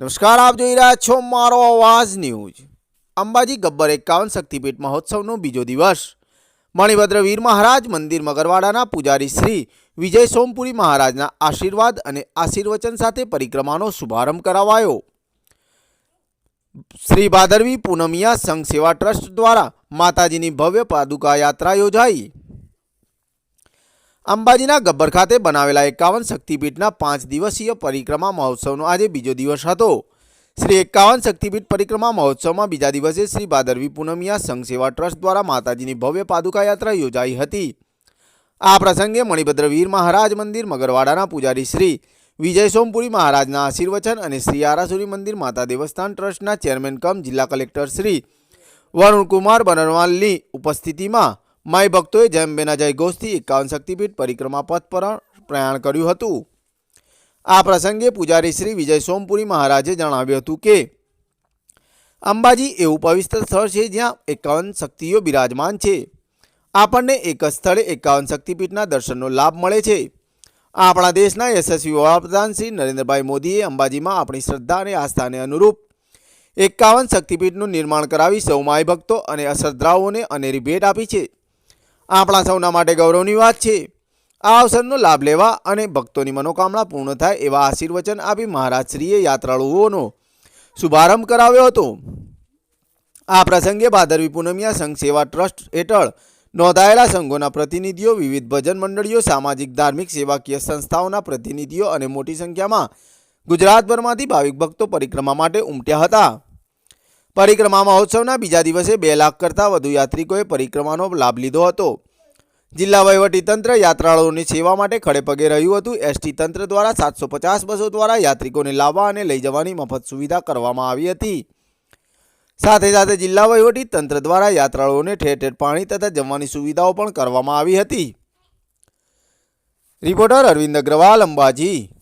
નમસ્કાર, આપ જોઈ રહ્યા છો મારો અવાજ ન્યૂઝ. અંબાજી ગબ્બર એકાવન શક્તિપીઠ મહોત્સવનો બીજો દિવસ. મણિભદ્ર વીર મહારાજ મંદિર મગરવાડાના પૂજારી શ્રી વિજય સોમપુરી મહારાજના આશીર્વાદ અને આશીર્વચન સાથે પરિક્રમાનો શુભારંભ કરાવાયો. શ્રી ભાદરવી પૂનમિયા સંઘ સેવા ટ્રસ્ટ દ્વારા માતાજીની ભવ્ય પાદુકા યાત્રા યોજાઈ. અંબાજીના ગબ્બર ખાતે બનાવેલા એકાવન શક્તિપીઠના પાંચ દિવસીય પરિક્રમા મહોત્સવનો આજે બીજો દિવસ હતો. શ્રી એકાવન શક્તિપીઠ પરિક્રમા મહોત્સવમાં બીજા દિવસે શ્રી ભાદરવી પૂનમિયા સંઘ સેવા ટ્રસ્ટ દ્વારા માતાજીની ભવ્ય પાદુકા યાત્રા યોજાઈ હતી. આ પ્રસંગે મણિભદ્ર વીર મહારાજ મંદિર, મગરવાડાના પૂજારી શ્રી વિજય સોમપુરી મહારાજના આશીર્વચન અને શ્રી આરાસુરી મંદિર માતા દેવસ્થાન ટ્રસ્ટના ચેરમેન કમ જિલ્લા કલેક્ટર શ્રી વરુણકુમાર બનરવાલની ઉપસ્થિતિમાં માય ભક્તોએ જેમ બેના ઘોષથી એકાવન શક્તિપીઠ, પરિક્રમા પથ પર પ્રયાણ કર્યું હતું. આ પ્રસંગે પૂજારી શ્રી વિજય સોમપુરી મહારાજે જણાવ્યું હતું કે, અંબાજી એવું પવિત્ર સ્થળ છે જ્યાં એકાવન શક્તિઓ બિરાજમાન છે. આપણને એક સ્થળે એકાવન શક્તિપીઠના દર્શનનો લાભ મળે છે. આપણા દેશના યશસ્વી વડાપ્રધાન શ્રી નરેન્દ્રભાઈ મોદીએ અંબાજીમાં આપણી શ્રદ્ધા અને આસ્થાને અનુરૂપ એકાવન શક્તિપીઠનું નિર્માણ કરાવી સૌ માય ભક્તો અને અશ્રદ્ધાઓને અનેરી ભેટ આપી છે. આપણા સૌના માટે ગૌરવની વાત છે. આ અવસરનો લાભ લેવા અને ભક્તોની મનોકામના પૂર્ણ થાય એવા આશીર્વચન આપી મહારાજશ્રીએ યાત્રાળુઓનો શુભારંભ કરાવ્યો હતો. આ પ્રસંગે ભાદરવી પૂનમિયા સંઘ સેવા ટ્રસ્ટ હેઠળ નોંધાયેલા સંઘોના પ્રતિનિધિઓ, વિવિધ ભજન મંડળીઓ, સામાજિક, ધાર્મિક, સેવાકીય સંસ્થાઓના પ્રતિનિધિઓ અને મોટી સંખ્યામાં ગુજરાતભરમાંથી ભાવિક ભક્તો પરિક્રમા માટે ઉમટ્યા હતા. પરિક્રમા મહોત્સવના બીજા દિવસે બે લાખ કરતાં વધુ યાત્રિકોએ પરિક્રમાનો લાભ લીધો હતો. જિલ્લા વહીવટીતંત્ર યાત્રાળુઓની સેવા માટે ખડેપગે રહ્યું હતું. એસટી તંત્ર દ્વારા સાતસો પચાસ બસો દ્વારા યાત્રિકોને લાવવા અને લઈ જવાની મફત સુવિધા કરવામાં આવી હતી. સાથે સાથે જિલ્લા વહીવટી તંત્ર દ્વારા યાત્રાળુઓને ઠેર ઠેર પાણી તથા જમવાની સુવિધાઓ પણ કરવામાં આવી હતી. રિપોર્ટર અરવિંદ અગ્રવાલ, અંબાજી.